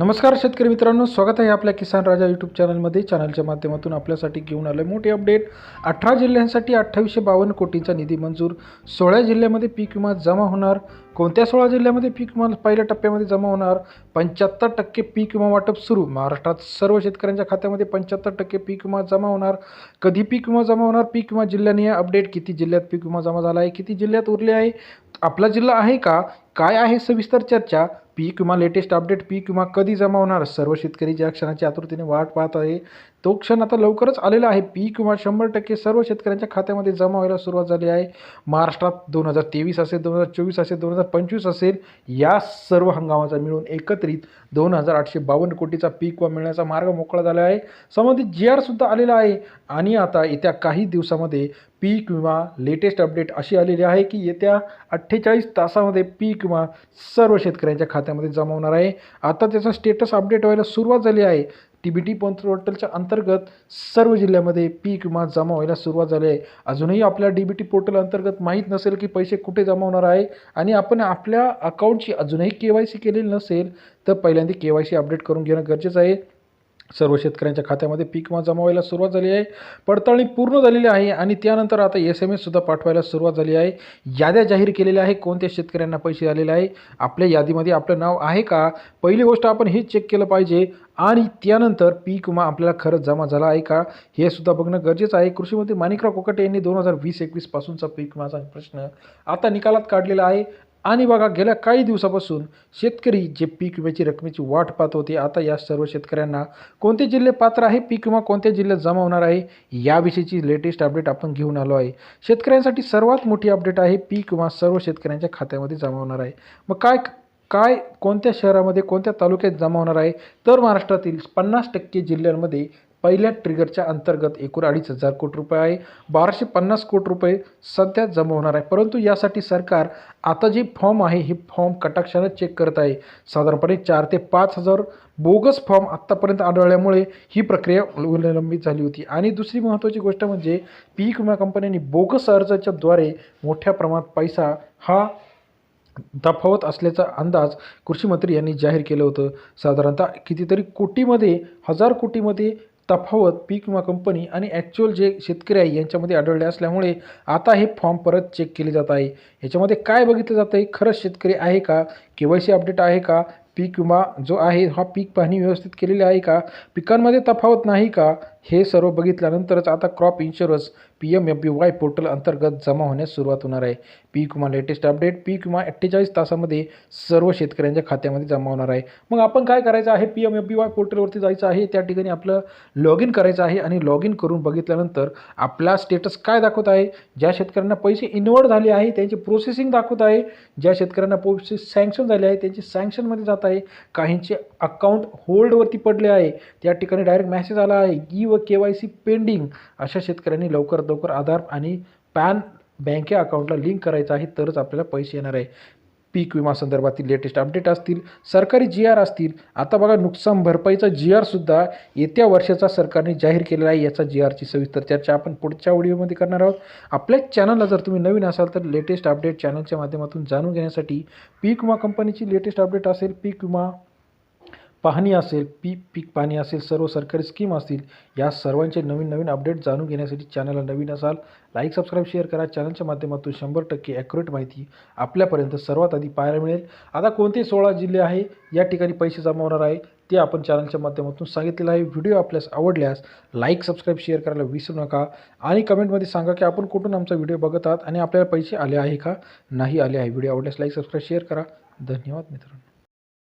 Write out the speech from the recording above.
नमस्कार शेतकरी मित्रांनो स्वागत आहे आपल्या किसान राजा यूट्यूब चॅनलमध्ये चॅनलच्या माध्यमातून आपल्यासाठी घेऊन आलं मोठी अपडेट अठरा जिल्ह्यांसाठी अठ्ठावीसशे बावन्न कोटींचा निधी मंजूर. सोळा जिल्ह्यामध्ये पीक विमा जमा होणार. कोणत्या सोळा जिल्ह्यामध्ये पीक विमा पहिल्या टप्प्यामध्ये जमा होणार? पंच्याहत्तर टक्के पीक विमा वाटप सुरू. महाराष्ट्रात सर्व शेतकऱ्यांच्या खात्यामध्ये पंच्याहत्तर टक्के पीक विमा जमा होणार. कधी पीक विमा जमा होणार? पीक विमा जिल्ह्याने अपडेट किती जिल्ह्यात पीक विमा जमा झाला आहे? किती जिल्ह्यात उरले आहे? आपला जिल्हा आहे का? काय आहे सविस्तर चर्चा? पीक विमा लेटेस्ट अपडेट पीक विमा कधी जमा होणार? सर्व शेतकरी ज्या क्षणाची आतुरतेने वाट पाहत आहे तो क्षण आता लवकरच आलेला आहे. पीक विमा शंभर टक्के सर्व शेतकऱ्यांच्या खात्यामध्ये जमा व्हायला सुरुवात झाली आहे. महाराष्ट्रात दोन हजार तेवीस असेल दोन हजार चोवीस असेल दोन हजार पंचवीस असेल या सर्व हंगामाचा मिळून एकत्रित दोन हजार आठशे बावन्न कोटीचा पीक विमा मिळण्याचा मार्ग मोकळा झाला आहे. संबंधित जी आरसुद्धा आलेला आहे. आणि आता येत्या काही दिवसामध्ये पीक विमा लेटेस्ट अपडेट अशी आलेली आहे की येत्या अठ्ठेचाळीस तासामध्ये पीक विमा सर्व शेतकऱ्यांच्या खात्यात खात्यामध्ये जमा होणार आहे. आता त्याचा स्टेटस अपडेट व्हायला सुरुवात झाली आहे. टी बी टी पोर्टलच्या अंतर्गत सर्व जिल्ह्यामध्ये पीक विमा जमा व्हायला सुरुवात झाली आहे. अजूनही आपल्या डी बी टी पोर्टल अंतर्गत माहीत नसेल की पैसे कुठे जमा होणार आहे आणि आपण आपल्या अकाउंटची अजूनही के वाय सी केलेली नसेल तर पहिल्यांदा के वाय सी अपडेट करून घेणं गरजेचं आहे. सर्व शेतकऱ्यांच्या खात्यामध्ये पीक विमा जमा व्हायला सुरुवात झाली आहे. पडताळणी पूर्ण झालेली आहे आणि त्यानंतर आता एस एम एससुद्धा पाठवायला सुरुवात झाली आहे. याद्या जाहीर केलेल्या आहे कोणत्या शेतकऱ्यांना पैसे आलेले आहे? आपल्या यादीमध्ये आपलं नाव आहे का? पहिली गोष्ट आपण हे चेक केलं पाहिजे. आणि त्यानंतर पीक विमा आपल्याला खरंच जमा झाला आहे का? हे सुद्धा बघणं गरजेचं आहे. कृषीमंत्री माणिकराव कोकटे यांनी दोन हजार वीस एकवीसपासूनचा पीक विमाचा प्रश्न आता निकालात काढलेला आहे. आणि बघा गेल्या काही दिवसापासून शेतकरी जे पीक विम्याची रकमेची वाट पाहत होते आता या सर्व शेतकऱ्यांना कोणते जिल्हे पात्र आहे पीक विमा कोणत्या जिल्ह्यात जमा होणार आहे याविषयीची लेटेस्ट अपडेट आपण घेऊन आलो आहे. शेतकऱ्यांसाठी सर्वात मोठी अपडेट आहे पीक विमा सर्व शेतकऱ्यांच्या खात्यामध्ये जमा होणार आहे. मग काय काय कोणत्या शहरामध्ये कोणत्या तालुक्यात जमा होणार आहे? तर महाराष्ट्रातील पन्नास टक्के जिल्ह्यांमध्ये पहिल्या ट्रिगरच्या अंतर्गत एकूण अडीच हजार कोटी रुपये आहे. बाराशे पन्नास कोटी रुपये सध्या जमा होणार आहे. परंतु यासाठी सरकार आता जे फॉर्म आहे हे फॉर्म कटाक्षानं चेक करत आहे. साधारणपणे चार ते पाच हजार बोगस फॉर्म आत्तापर्यंत आढळल्यामुळे ही प्रक्रिया विलंबित झाली होती. आणि दुसरी महत्त्वाची गोष्ट म्हणजे पीक विमा कंपन्यांनी बोगस अर्जाच्याद्वारे मोठ्या प्रमाणात पैसा हा तफावत असल्याचा अंदाज कृषीमंत्री यांनी जाहीर केलं होतं. साधारणतः कितीतरी कोटीमध्ये हजार कोटीमध्ये तफावत पीक विमा कंपनी आणि ॲक्च्युअल जे शेतकरी आहे यांच्यामध्ये आढळले असल्यामुळे आता हे फॉर्म परत चेक केले जात आहे. याच्यामध्ये काय बघितलं जातं आहे? खरंच शेतकरी आहे का? के वाय सी अपडेट आहे का? पीक विमा जो आहे हा पीक पाहणी व्यवस्थित केलेली आहे का? पिकांमध्ये तफावत नाही का? हे सर्व बघितल्यानंतरच आता crop insurance P M F B Y portal अंतर्गत जमा होण्यास सुरुवात होणार आहे. पीक विमा लेटेस्ट अपडेट पी विमा अठ्ठेचाळीस तासामध्ये सर्व शेतकऱ्यांच्या खात्यामध्ये जमा होणार आहे. मग आपण काय करायचं आहे? P M F B Y पोर्टलवरती जायचं आहे त्या ठिकाणी आपलं लॉग इन करायचं आहे आणि लॉग इन करून बघितल्यानंतर आपला स्टेटस काय दाखवत आहे? ज्या शेतकऱ्यांना पैसे इन्वर्ड झाले आहे त्यांची प्रोसेसिंग दाखवत आहे. ज्या शेतकऱ्यांना पैसे सँक्शन झाले आहे त्यांचे सँक्शनमध्ये जात आहे. काहींचे अकाउंट होल्डवरती पडले आहे. त्या ठिकाणी डायरेक्ट मेसेज आला आहे. ई व के वाय सी पेंडिंग अशा शेतकऱ्यांनी लवकर लवकरात लवकर आधार आणि पॅन बँके अकाउंटला लिंक करायचं आहे तरच आपल्याला पैसे येणार आहे. पीक विमा संदर्भातील लेटेस्ट अपडेट असतील सरकारी जी आर असतील. आता बघा नुकसान भरपाईचा जी आरसुद्धा येत्या वर्षाचा सरकारने जाहीर केलेला आहे. याचा जी आरची सविस्तर चर्चा आपण पुढच्या व्हिडिओमध्ये करणार आहोत. आपल्या चॅनलला जर तुम्ही नवीन असाल तर लेटेस्ट अपडेट चॅनलच्या माध्यमातून जाणून घेण्यासाठी पीक विमा कंपनीची लेटेस्ट अपडेट असेल पीक विमा पाहणी असेल पीक पीक पाणी असेल सर्व सरकारी स्कीम असतील या सर्वांचे नवीन नवीन अपडेट जाणून घेण्यासाठी चॅनलला नवीन असाल लाईक सबस्क्राईब शेअर करा. चॅनलच्या माध्यमातून शंभर टक्के ॲक्युरेट माहिती आपल्यापर्यंत सर्वात आधी पाहायला मिळेल. आता कोणते सोळा जिल्हे आहे या ठिकाणी पैसे जमा होणार आहे ते आपण चॅनलच्या माध्यमातून सांगितलेलं आहे. व्हिडिओ आपल्यास आवडल्यास लाईक सबस्क्राईब शेअर करायला विसरू नका आणि कमेंटमध्ये सांगा की आपण कुठून आमचा व्हिडिओ बघत आहात आणि आपल्याला पैसे आले आहे का? नाही आले आहे. व्हिडिओ आवडल्यास लाईक सबस्क्राईब शेअर करा. धन्यवाद मित्रांनो.